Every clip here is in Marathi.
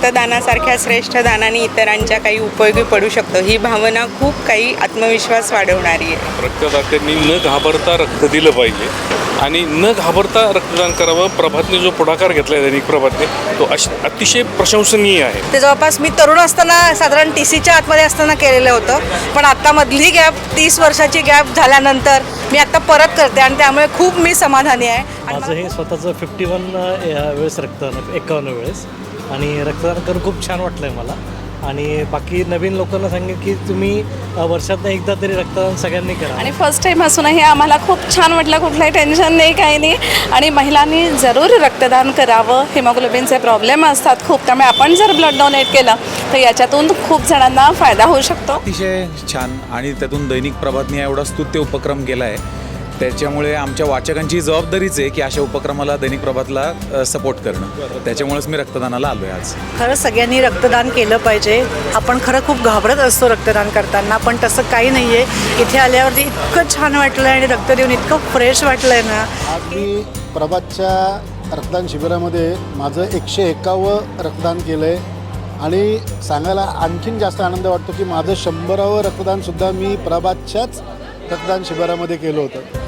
रक्तदानासारख्या श्रेष्ठ दानाने इतरांच्या काही उपयोगी पडू शकतो. ही भावना खूप काही आत्मविश्वास वाढवणारी आहे. रक्तदात्यांनी न घाबरता रक्त दिलं पाहिजे आणि न घाबरता रक्तदान करावं. प्रभातने जो पुढाकार घेतला आहे दैनिक प्रभातने तो अश अतिशय प्रशंसनीय आहे. ते जवळपास मी तरुण असताना साधारण टी सीच्या आतमध्ये असताना केलेलं होतं. पण आता मधली गॅप तीस वर्षाची गॅप झाल्यानंतर मी आता परत करते आणि त्यामुळे खूप मी समाधानी आहे. आणि माझं हे स्वतःचं फिफ्टी वन वेळेस रक्तदान एकावन्न वेळेस. आणि रक्तदान करून खूप छान वाटलं आहे मला. आणि बाकी नवीन लोकांना सांगेन की तुम्ही अ, वर्षातनं एकदा तरी रक्तदान सगळ्यांनी करा. आणि फर्स्ट टाईम असूनही आम्हाला खूप छान वाटलं कुठलंही टेन्शन नाही काही नाही. आणि महिलांनी जरूर रक्तदान करावं. हिमोग्लोबिनचे प्रॉब्लेम असतात खूप त्यामुळे आपण जर ब्लड डोनेट केलं तर याच्यातून खूप जणांना फायदा होऊ शकतो. अतिशय छान आणि त्यातून दैनिक प्रभातने एवढा स्तुत्य उपक्रम केला आहे त्याच्यामुळे आमच्या वाचकांची जबाबदारीच आहे की अशा उपक्रमाला दैनिक प्रभातला सपोर्ट करणं. त्याच्यामुळेच मी रक्तदानाला आलो आहे आज. खरं सगळ्यांनी रक्तदान केलं पाहिजे. आपण खरं खूप घाबरत असतो रक्तदान करताना पण तसं काही नाही आहे इथे आल्यावरती इतकं छान वाटलं आणि रक्त देऊन इतकं फ्रेश वाटलं आहे ना. आज मी प्रभातच्या रक्तदान शिबिरामध्ये माझं एकशे एकावं रक्तदान केलं आहे आणि सांगायला आणखीन जास्त आनंद वाटतो की माझं शंभरावं रक्तदानसुद्धा मी प्रभातच्याच रक्तदान शिबिरामध्ये केलं होतं.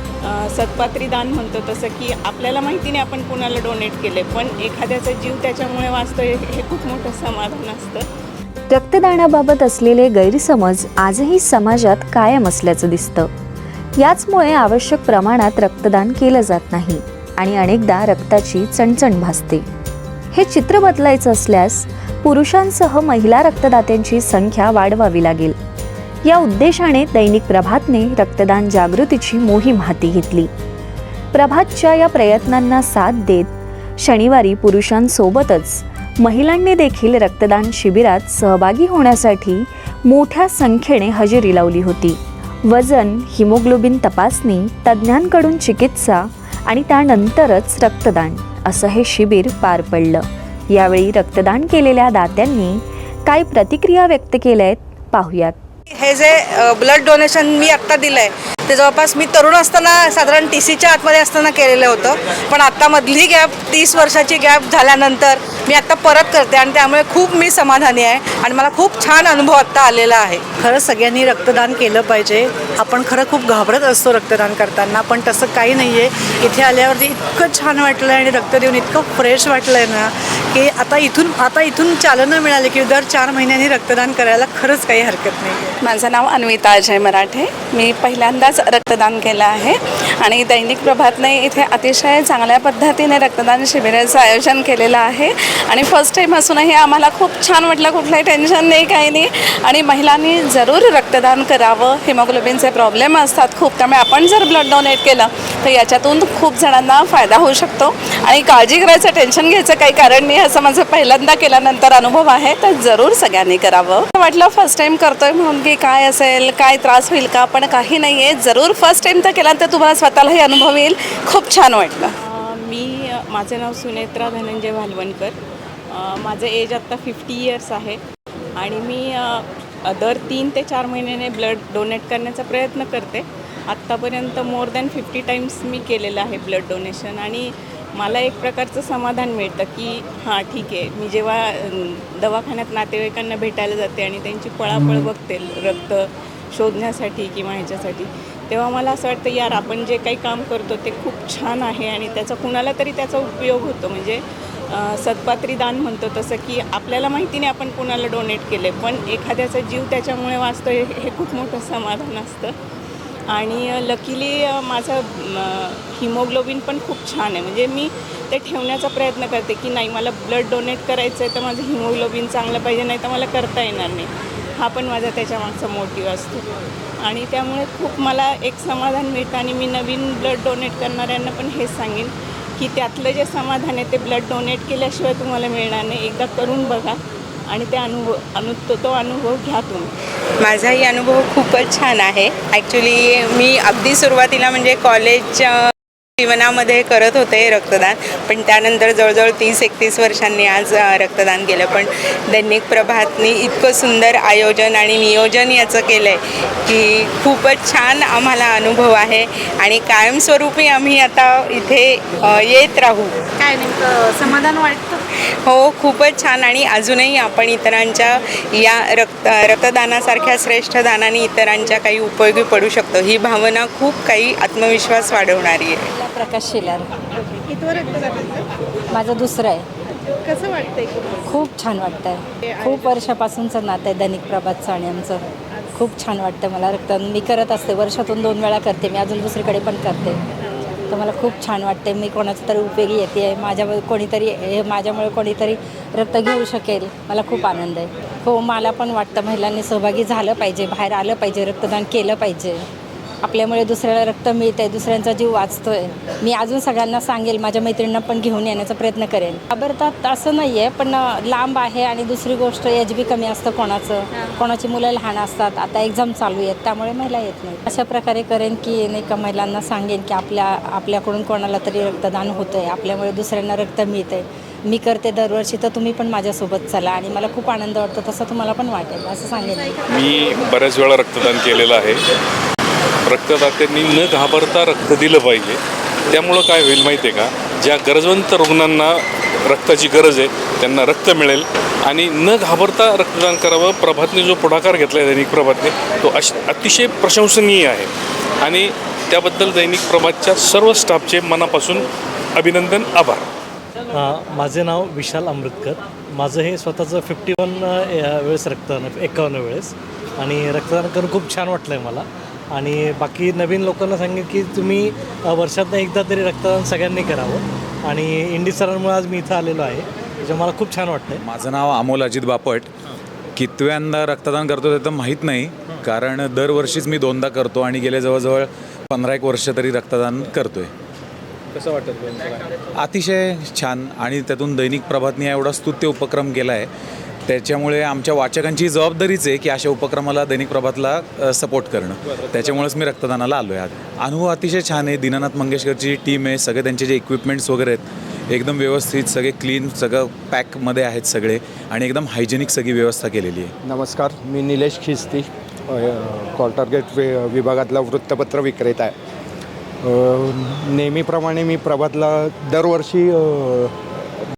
सत्पात्री दान म्हणतो तसं की आपल्याला माहिती नाही आपण कुणाला डोनेट केले पण एखाद्याचा जीव त्याच्यामुळे वाचतोय हे खूप मोठं समाधान असतं. रक्तदानाबाबत असलेले गैरसमज आजही समाजात कायम असल्याचं दिसतं. याचमुळे आवश्यक प्रमाणात रक्तदान केलं जात नाही आणि अनेकदा रक्ताची चणचण भासते. हे चित्र बदलायचं असल्यास पुरुषांसह महिला रक्तदात्यांची संख्या वाढवावी लागेल. या उद्देशाने दैनिक प्रभातने रक्तदान जागृतीची मोहीम हाती घेतली. प्रभातच्या या प्रयत्नांना साथ देत शनिवारी पुरुषांसोबतच महिलांनी देखील रक्तदान शिबिरात सहभागी होण्यासाठी मोठ्या संख्येने हजेरी लावली होती. वजन हिमोग्लोबिन तपासणी तज्ज्ञांकडून चिकित्सा आणि त्यानंतरच रक्तदान असं हे शिबिर पार पडलं. यावेळी रक्तदान केलेल्या दात्यांनी काय प्रतिक्रिया व्यक्त केल्या आहेत पाहूयात. हे जे ब्लड डोनेशन मी आत्ता दिलं आहे ते जवळपास मी तरुण असताना साधारण टी सीच्या आतमध्ये असताना केलेलं होतं. पण आता मधली गॅप तीस वर्षाची गॅप झाल्यानंतर मी आता परत करते आणि त्यामुळे खूप मी समाधानी आहे आणि मला खूप छान अनुभव आत्ता आलेला आहे. खरं सगळ्यांनी रक्तदान केलं पाहिजे. आपण खरं खूप घाबरत असतो रक्तदान करताना पण तसं काही नाही आहे इथे आल्यावरती इतकं छान वाटलं आणि रक्त देऊन इतकं फ्रेश वाटलं आहे ना की आता इथून आता इथून चालना मिळाली की दर चार महिन्यांनी रक्तदान करायला खरंच काही हरकत नाही आहे माझं नाव अन्विता अजय मराठे. मी पहिल्यांदाच रक्तदान केलं आहे. आणि दैनिक प्रभातने इथे अतिशय चांगल्या पद्धतीने रक्तदान शिबिराचं आयोजन केलेलं आहे. आणि फर्स्ट टाईम असूनही आम्हाला खूप छान वाटलं कुठलंही टेन्शन नाही काही नाही. आणि महिलांनी जरूर रक्तदान करावं. हिमोग्लोबिनचे प्रॉब्लेम असतात. खूप त्यामुळे आपण जर ब्लड डोनेट केलं तर याच्यातून खूप जणांना फायदा होऊ शकतो. आणि काळजी करायचं टेन्शन घ्यायचं काही कारण नाही असं माझं पहिल्यांदा केल्यानंतर अनुभव आहे. तर जरूर सगळ्यांनी करावं. वाटलं फर्स्ट टाईम करतोय म्हणून की काय असेल काय त्रास होईल का? पण काही नाही आहे जरूर फर्स्ट टाईम तर केल्यानंतर तुम्हाला स्वतःलाही अनुभव येईल. खूप छान वाटलं. मी माझं नाव सुनेत्रा धनंजय भालवणकर माझं एज आत्ता फिफ्टी इयर्स आहे. आणि मी दर तीन ते चार महिन्याने ब्लड डोनेट करण्याचा प्रयत्न करते. आत्तापर्यंत मोर दॅन फिफ्टी टाईम्स मी केलेलं आहे ब्लड डोनेशन आणि मला एक प्रकारचं समाधान मिळतं की हां ठीक आहे. मी जेव्हा दवाखान्यात नातेवाईकांना भेटायला जाते आणि त्यांची पळापळ बघते रक्त शोधण्यासाठी किंवा ह्याच्यासाठी. तेव्हा मला असं वाटतं यार आपण जे काही काम करतो ते खूप छान आहे आणि त्याचा कुणाला तरी त्याचा उपयोग होतो. म्हणजे अ, सत्पात्री दान म्हणतो तसं की आपल्याला माहिती नाही आपण कुणाला डोनेट केले पण एखाद्याचा जीव त्याच्यामुळे वाचतो हे हे खूप मोठं समाधान असतं. आणि लकीली माझं हिमोग्लोबिन पण खूप छान आहे. म्हणजे मी ते ठेवण्याचा प्रयत्न करते की नाही मला ब्लड डोनेट करायचं आहे तर माझं हिमोग्लोबिन चांगलं पाहिजे नाही तर मला करता येणार नाही. हा पण माझा त्याच्यामागचा मोटिव असतो. आणि त्यामुळे खूप मला एक समाधान मिळतं आणि मी नवीन ब्लड डोनेट करणाऱ्यांना पण हेच सांगेन की त्यातलं जे समाधान आहे ते ब्लड डोनेट केल्याशिवाय तुम्हाला मिळणार नाही. एकदा करून बघा आणि ते अनुभव अनु तो तो अनुभव घ्या तुम्ही. माझाही अनुभव खूपच छान आहे. ॲक्च्युली मी अगदी सुरुवातीला म्हणजे कॉलेज जीवनामध्ये करत होते रक्तदान पण त्यानंतर जवळजवळ तीस एकतीस वर्षांनी आज रक्तदान केलं. पण दैनिक प्रभातनी इतकं सुंदर आयोजन आणि नियोजन याचं केलं आहे की खूपच छान आम्हाला अनुभव आहे आणि कायमस्वरूपी आम्ही आता इथे येत राहू. काय नेमकं समाधान वाटतं हो खूपच छान. आणि अजूनही आपण इतरांच्या या रक्त रक्तदानासारख्या श्रेष्ठ दानाने इतरांच्या काही उपयोगी पडू शकतो. ही भावना खूप काही आत्मविश्वास वाढवणारी आहे. प्रकाश शिलार माझं दुसरं आहे. कसं वाटतंय खूप छान वाटतंय. खूप वर्षापासूनचं नातं आहे दैनिक प्रभातचं आणि आमचं. खूप छान वाटतं मला रक्तदान मी करत असते. वर्षातून दोन वेळा करते. मी अजून दुसरीकडे पण करते. तर मला खूप छान वाटते. मी कोणाचा तरी उपयोगी येते आहे. माझ्यामुळे कोणीतरी हे माझ्यामुळे कोणीतरी रक्त घेऊ शकेल. मला खूप आनंद आहे. हो मला पण वाटतं महिलांनी सहभागी झालं पाहिजे बाहेर आलं पाहिजे रक्तदान केलं पाहिजे. आपल्यामुळे दुसऱ्याला रक्त मिळतंय दुसऱ्यांचा जीव वाचतोय. मी अजून सगळ्यांना सांगेल माझ्या मैत्रिणींना पण घेऊन येण्याचा प्रयत्न करेन. घाबरतात असं नाही आहे पण लांब आहे आणि दुसरी गोष्ट एच बी कमी असतं कोणाचं. कोणाची मुलं लहान असतात आता एक्झाम चालू आहेत त्यामुळे महिला येत नाही अशा प्रकारे करेन की नाही का महिलांना सांगेन की आपल्या आपल्याकडून कोणाला तरी रक्तदान होतं आहे आपल्यामुळे दुसऱ्यांना रक्त मिळतंय. मी करते दरवर्षी तर तुम्ही पण माझ्यासोबत चला आणि मला खूप आनंद वाटतो तसं तुम्हाला पण वाटेल असं सांगेन मी बऱ्याच वेळा रक्तदान केलेलं आहे. रक्तदात्यांनी न घाबरता रक्त दिलं पाहिजे. त्यामुळं काय होईल माहिती आहे का? ज्या गरजवंत रुग्णांना रक्ताची गरज आहे त्यांना रक्त मिळेल. आणि न घाबरता रक्तदान करावं. प्रभातने जो पुढाकार घेतला आहे दैनिक प्रभातने तो अश अतिशय प्रशंसनीय आहे. आणि त्याबद्दल दैनिक प्रभातच्या सर्व स्टाफचे मनापासून अभिनंदन आभार. माझे नाव विशाल अमृतकर. माझं हे स्वतःचं फिफ्टी वन वेळेस रक्तदान एकावन्न वेळेस. आणि रक्तदान करून खूप छान वाटलं आहे मला. आणि बाकी नवीन लोकांना सांगेन की तुम्ही वर्षातनं एकदा तरी रक्तदान सगळ्यांनी करावं. आणि इंडी सरांमुळे आज मी इथं आलेलो आहे त्याच्यामुळे मला खूप छान वाटतं आहे माझं नाव अमोल अजित बापट. कितव्यांदा रक्तदान करतो ते तर माहीत नाही कारण दरवर्षीच मी दोनदा करतो आणि गेले जवळजवळ पंधरा एक वर्ष तरी रक्तदान करतोय. कसं वाटतं अतिशय छान. आणि त्यातून दैनिक प्रभातने एवढा स्तुत्य उपक्रम केला आहे त्याच्यामुळे आमच्या वाचकांची जबाबदारीच आहे की अशा उपक्रमाला दैनिक प्रभातला सपोर्ट करणं. त्याच्यामुळेच मी रक्तदानाला आलो आहे आज. अनुभव अतिशय छान आहे. दीनानाथ मंगेशकरची टीम आहे. सगळे त्यांचे जे इक्विपमेंट्स वगैरे आहेत एकदम व्यवस्थित सगळे क्लीन सगळं पॅकमध्ये आहेत सगळे आणि एकदम हायजेनिक सगळी व्यवस्था केलेली आहे. नमस्कार. मी निलेश खिस्ती कॉल्टरगेट वि विभागातला वृत्तपत्र विक्रेता आहे. नेहमीप्रमाणे मी प्रभातला दरवर्षी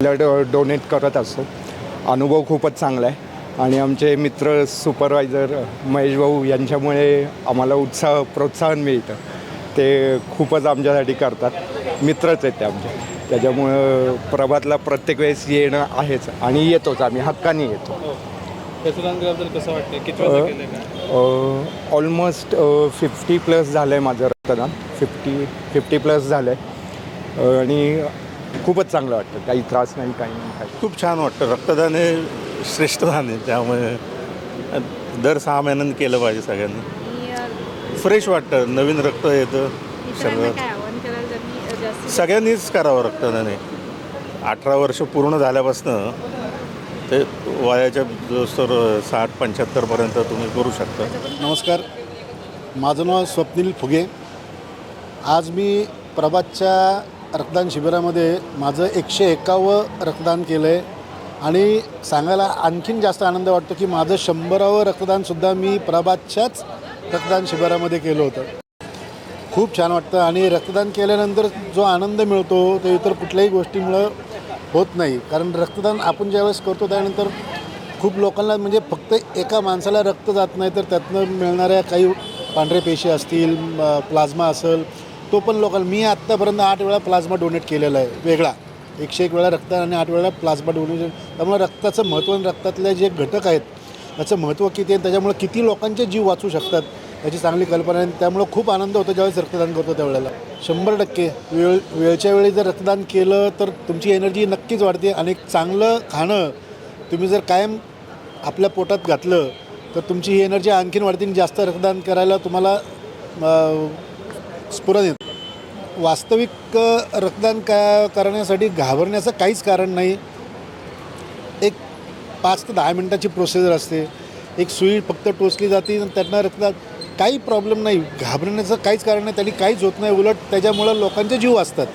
ब्लड डोनेट करत असतो. अनुभव खूपच चांगला आहे. आणि आमचे मित्र सुपरवायझर महेश भाऊ यांच्यामुळे आम्हाला उत्साह प्रोत्साहन मिळतं. ते खूपच आमच्यासाठी करतात. मित्रच आहेत ते आमचे. त्याच्यामुळं प्रभातला प्रत्येक वेळेस येणं आहेच. आणि येतोच आम्ही हक्काने येतो. ऑलमोस्ट फिफ्टी प्लस झालं आहे माझं रक्तदान. फिफ्टी फिफ्टी प्लस झालं आहे आणि खूपच चांगलं वाटतं. काही त्रास नाही काही नाही काही खूप छान वाटतं. रक्तदान हे श्रेष्ठ दान आहे. त्यामुळे दर सहा महिन्यांनी केलं पाहिजे सगळ्यांनी. फ्रेश वाटतं. नवीन रक्त येतं. सगळं. सगळ्यांनीच करावं रक्तदान हे. अठरा वर्ष पूर्ण झाल्यापासनं ते वयाच्या जोस्तर साठ पंच्याहत्तरपर्यंत तुम्ही करू शकता. नमस्कार. माझं नाव स्वप्नील फुगे. आज मी प्रभातच्या रक्तदान शिबिरामध्ये माझं एकशे एकावं रक्तदान केलं आहे. आणि सांगायला आणखीन जास्त आनंद वाटतो की माझं शंभरावं रक्तदानसुद्धा मी प्रभातच्याच रक्तदान शिबिरामध्ये केलं होतं. खूप छान वाटतं आणि रक्तदान केल्यानंतर जो आनंद मिळतो तो इतर कुठल्याही गोष्टीमुळं होत नाही. कारण रक्तदान आपण ज्यावेळेस करतो त्यानंतर खूप लोकांना म्हणजे फक्त एका माणसाला रक्त जात नाही तर त्यातनं मिळणाऱ्या काही पांढरे पेशी असतील प्लाझ्मा असेल तो पण लोकांना मी आत्तापर्यंत आठ वेळा प्लाझ्मा डोनेट केलेला आहे वेगळा. एकशे एक वेळा रक्त आणि आठ वेळा प्लाझ्मा डोनेशन त्यामुळे रक्ताचं महत्त्व आणि रक्तातले जे घटक आहेत त्याचं महत्त्व किती आहे त्याच्यामुळे किती लोकांचे जीव वाचू शकतात याची चांगली कल्पना आहे. त्यामुळं खूप आनंद होतो ज्यावेळेस रक्तदान करतो त्यावेळेला. शंभर टक्के. वेळ वेळच्या वेळी जर रक्तदान केलं तर तुमची एनर्जी नक्कीच वाढते आणि चांगलं खाणं तुम्ही जर कायम आपल्या पोटात घातलं तर तुमची ही एनर्जी आणखीन वाढते आणि जास्त रक्तदान करायला तुम्हाला अं, स्फुरण येतं. वास्तविक रक्तदान का करण्यासाठी घाबरण्याचं काहीच कारण नाही. एक पाच ते दहा मिनटाची प्रोसिजर असते. एक सुई फक्त टोचली जाते आणि रक्तदान काही प्रॉब्लेम नाही. घाबरण्याचं काहीच कारण नाही. त्यांनी काहीच होत नाही. उलट त्याच्यामुळं लोकांचे जीव असतात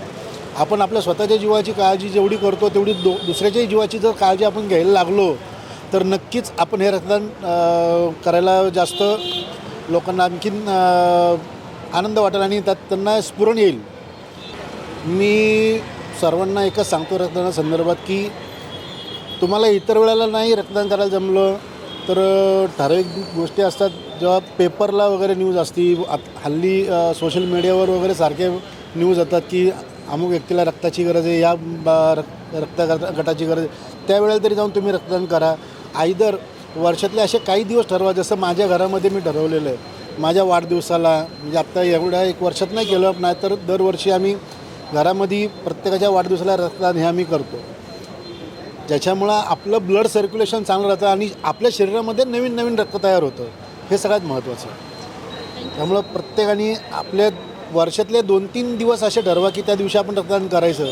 आपण आपल्या स्वतःच्या जीवाची काळजी जेवढी करतो तेवढी दो दुसऱ्याच्याही जीवाची जर काळजी आपण घ्यायला लागलो तर नक्कीच आपण हे रक्तदान करायला जास्त लोकांना आणखीन आनंद वाटेल आणि त्यात त्यांना स्फुरण येईल. मी सर्वांना एकच सांगतो रक्तदाना संदर्भात की तुम्हाला इतर वेळेला नाही रक्तदान करायला जमलं तर ठराविक गोष्टी असतात जेव्हा पेपरला वगैरे न्यूज असती हल्ली सोशल मीडियावर वगैरे सारखे न्यूज येतात की अमुक व्यक्तीला रक्ताची गरज आहे या बा- रक्त रक्त गटाची गरज आहे. त्यावेळेला तरी जाऊन तुम्ही रक्तदान करा. आयदर वर्षातले असे काही दिवस ठरवा जसं माझ्या घरामध्ये मी ठरवलेलं आहे. माझ्या वाढदिवसाला म्हणजे आत्ता एवढ्या एक वर्षात नाही केलं नाही तर दरवर्षी आम्ही घरामध्ये प्रत्येकाच्या वाढदिवसाला रक्तदान हे आम्ही करतो. ज्याच्यामुळं आपलं ब्लड सर्क्युलेशन चांगलं राहतं आणि आपल्या शरीरामध्ये नवीन नवीन रक्त तयार होतं. हे सगळ्यात महत्त्वाचं त्यामुळं प्रत्येकाने आपल्या वर्षातले दोन तीन दिवस असे ठरवा की त्या दिवशी आपण रक्तदान करायचं.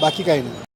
बाकी काही नाही.